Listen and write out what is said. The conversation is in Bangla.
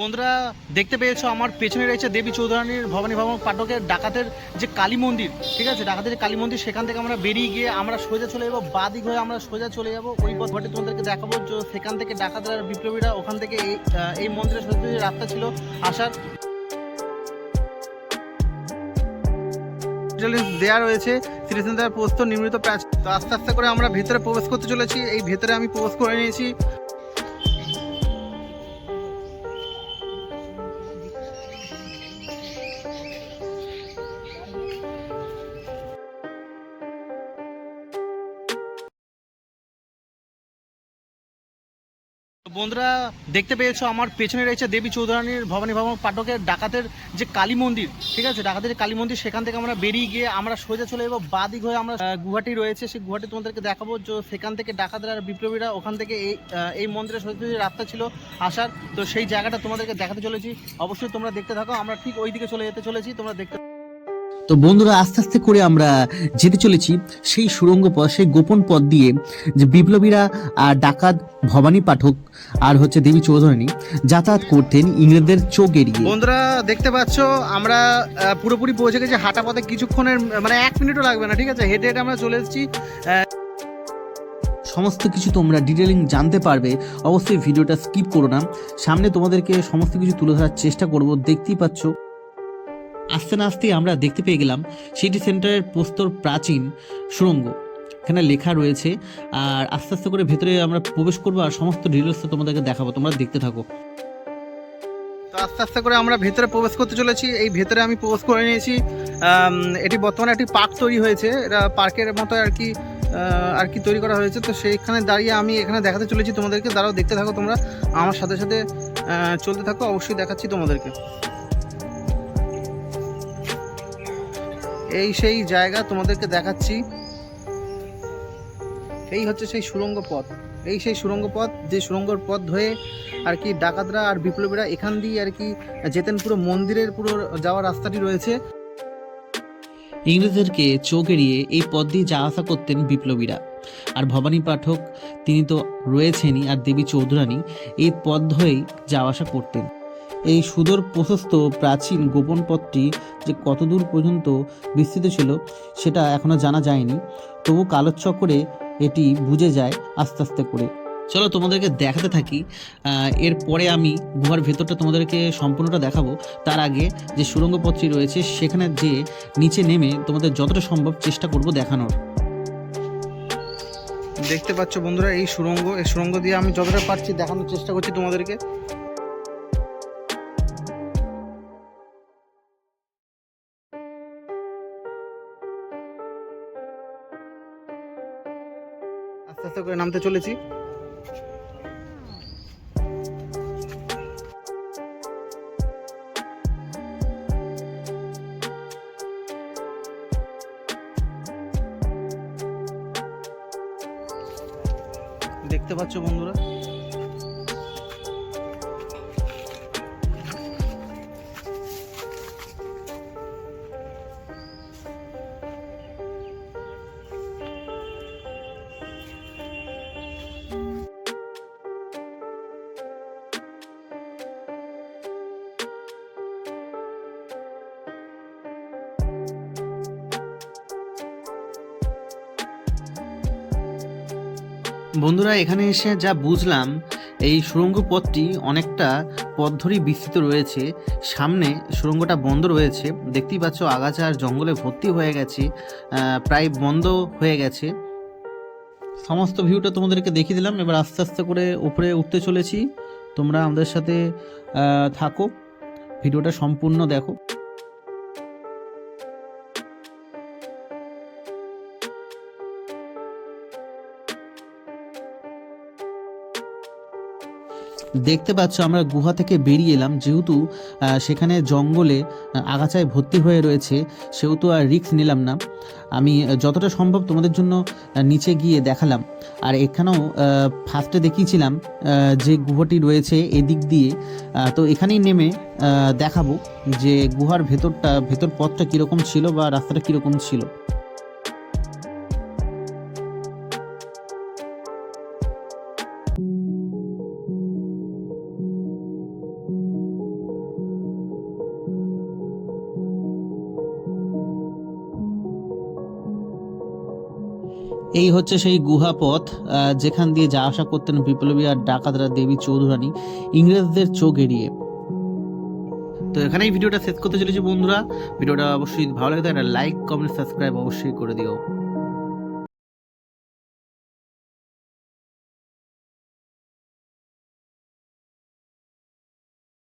বন্ধুরা দেখতে পেয়েছ, আমার পেছনে রয়েছে দেবী চৌধুরানীর ভবানী ভবন পাঠকের ডাকাতের যে কালী মন্দির, ঠিক আছে? ডাকাতের যে কালী মন্দির, সেখান থেকে আমরা বেরিয়ে গিয়ে আমরা সোজা চলে যাব, বাদিক হয়ে আমরা সোজা চলে যাব। ওই পথে তোমাদেরকে দেখাবো সেখান থেকে ডাকাতের আর বিপ্লবীরা ওখান থেকে এই এই মন্দিরের সোজা রাস্তা ছিল আসার। দেয়া রয়েছে শ্রীচন্দ্রের পোস্ত নির্মিত প্রাচ তো আস্তে আস্তে করে আমরা ভেতরে প্রবেশ করতে চলেছি, এই ভেতরে আমি প্রবেশ করে নিয়েছি। বন্ধুরা দেখতে পেয়েছ আমার পেছনে রয়েছে দেবী চৌধুরানীর ভবানী ভবন পাঠকের ডাকাতের যে কালী মন্দির ঠিক আছে? ডাকাতের কালী মন্দির সেখান থেকে আমরা বেরিয়ে গিয়ে আমরা সোজা চলে যাব বাদিক হয়ে আমরা আহ, গুয়াহাটি রয়েছে। সেই গুয়াহাটি তোমাদেরকে দেখাবো যে সেখান থেকে ডাকাতের বিপ্লবীরা ওখান থেকে এই এই মন্দিরের সোজা রাস্তা ছিল আসার। তো সেই জায়গাটা তোমাদেরকে দেখাতে চলেছি। অবশ্যই তোমরা দেখতে থাকো আমরা ঠিক ওই দিকে চলে যেতে চলেছি তোমরা দেখতে তো বন্ধুরা আস্তে আস্তে করে আমরা যেতে চলেছি সেই সুড়ঙ্গ পথ সেই গোপন পথ দিয়ে যে বিপ্লবীরা আর ডাকাত ভবানী পাঠক আর হচ্ছে দেবী চৌধুরানী যাতায়াত করতেন ইংরেজদের চোখ এড়িয়ে। বন্ধুরা দেখতে পাচ্ছ আমরা পুরোপুরি পৌঁছে গেছি হাঁটা পথে কিছুক্ষণের মানে এক মিনিটও লাগবে না ঠিক আছে? হেঁটে হেঁটে আমরা চলে এসেছি সমস্ত কিছু তোমরা ডিটেলিং জানতে পারবে। অবশ্যই ভিডিওটা স্কিপ করো না। সামনে তোমাদেরকে সমস্ত কিছু তুলে ধরার চেষ্টা করব। দেখতেই পাচ্ছ। আস্তে না আস্তে আমরা দেখতে পেয়ে গেলাম সিটি সেন্টারের প্রস্তর প্রাচীন সুড়ঙ্গ। এখানে লেখা রয়েছে, আর আস্তে আস্তে করে ভেতরে আমরা প্রবেশ করব আর সমস্ত ডিটেলস তোমাদেরকে দেখাবো। তোমরা দেখতে থাকো। তো আস্তে আস্তে করে আমরা ভেতরে প্রবেশ করতে চলেছি। এই ভেতরে আমি প্রবেশ করে নিয়েছি। এটি বর্তমানে একটি পার্ক তৈরি হয়েছে। এটা পার্কের মতো আর কি আর কি তৈরি করা হয়েছে। তো সেইখানে দাঁড়িয়ে আমি এখানে দেখাতে চলেছি তোমাদেরকে। দাঁড়াও, দেখতে থাকো তোমরা। আমার সাথে সাথে চলতে থাকো। অবশ্যই দেখাচ্ছি তোমাদেরকে। এই সেই জায়গা তোমাদেরকে দেখাচ্ছি। এই হচ্ছে সেই সুড়ঙ্গ পথ। এই সেই সুড়ঙ্গ পথ, যে সুড়ঙ্গর পথ ধরে আর কি ডাকাতরা আর বিপ্লবীরা এখান দিয়ে আর কি যেতেন পুরো মন্দিরের পুরো যাওয়ার রাস্তাটি রয়েছে। ইংরেজদেরকে চোখ এড়িয়ে এই পথ দিয়ে যাওয়া আসা করতেন বিপ্লবীরা। আর ভবানী পাঠক, তিনি তো রয়েছেনই আর দেবী চৌধুরানী এই পথ ধরেই যাওয়া আসা করতেন। এই সুদূর প্রশস্ত প্রাচীন গোপন পথটি যে কতদূর পর্যন্ত বিস্তৃত ছিল, সেটা এখনও জানা যায়নি। তবু কালোচক্রে এটি বুঝে যায় আস্তে আস্তে করে। চলো তোমাদেরকে দেখাতে থাকি। এরপরে আমি গুহার ভেতরটা তোমাদেরকে সম্পূর্ণটা দেখাবো। তার আগে যে সুড়ঙ্গ পথটি রয়েছে, সেখানে যে নিচে নেমে তোমাদের যতটা সম্ভব চেষ্টা করব দেখানোর। দেখতে পাচ্ছ বন্ধুরা, এই সুড়ঙ্গ এই সুড়ঙ্গ দিয়ে আমি যতটা পারছি দেখানোর চেষ্টা করছি তোমাদেরকে। আস্তে করে নামতে চলেছি। দেখতে পাচ্ছ বন্ধুরা? বন্ধুরা, এখানে এসে যা বুঝলাম, এই সুড়ঙ্গ পথটি অনেকটা পথ ধরেই বিস্তৃত রয়েছে। সামনে সুড়ঙ্গটা বন্ধ রয়েছে। দেখতেই পাচ্ছ, আগাছা আর জঙ্গলে ভর্তি হয়ে গেছে প্রায় বন্ধ হয়ে গেছে। সমস্ত ভিউটা তোমাদেরকে দেখিয়ে দিলাম। এবার আস্তে আস্তে করে উপরে উঠতে চলেছি। তোমরা আমাদের সাথে থাকো। ভিডিওটা সম্পূর্ণ দেখো। দেখতে পাচ্ছ, আমরা গুহা থেকে বেরিয়ে এলাম। যেহেতু সেখানে জঙ্গলে আগাছায় ভর্তি হয়ে রয়েছে, সেহেতু আর রিক্স নিলাম না। আমি যতটা সম্ভব তোমাদের জন্য নিচে গিয়ে দেখালাম। আর এখানেও ফার্স্টে দেখিয়েছিলাম যে গুহাটি রয়েছে এদিক দিয়ে। তো এখানেই নেমে দেখাবো যে গুহার ভেতরটা, ভেতর পথটা কীরকম ছিল বা রাস্তাটা কীরকম ছিল। এই হচ্ছে সেই গুহা পথ যেখান দিয়ে যা আসা করতেন বিপ্লবী আর ডাকাতরা দেবী চৌধুরানী ইংরেজদের চোখ এড়িয়ে। তো এখানেই ভিডিওটা শেষ করতে চলেছি বন্ধুরা। ভিডিওটা অবশ্যই ভালো লাগে একটা লাইক কমেন্ট সাবস্ক্রাইব অবশ্যই করে দিও।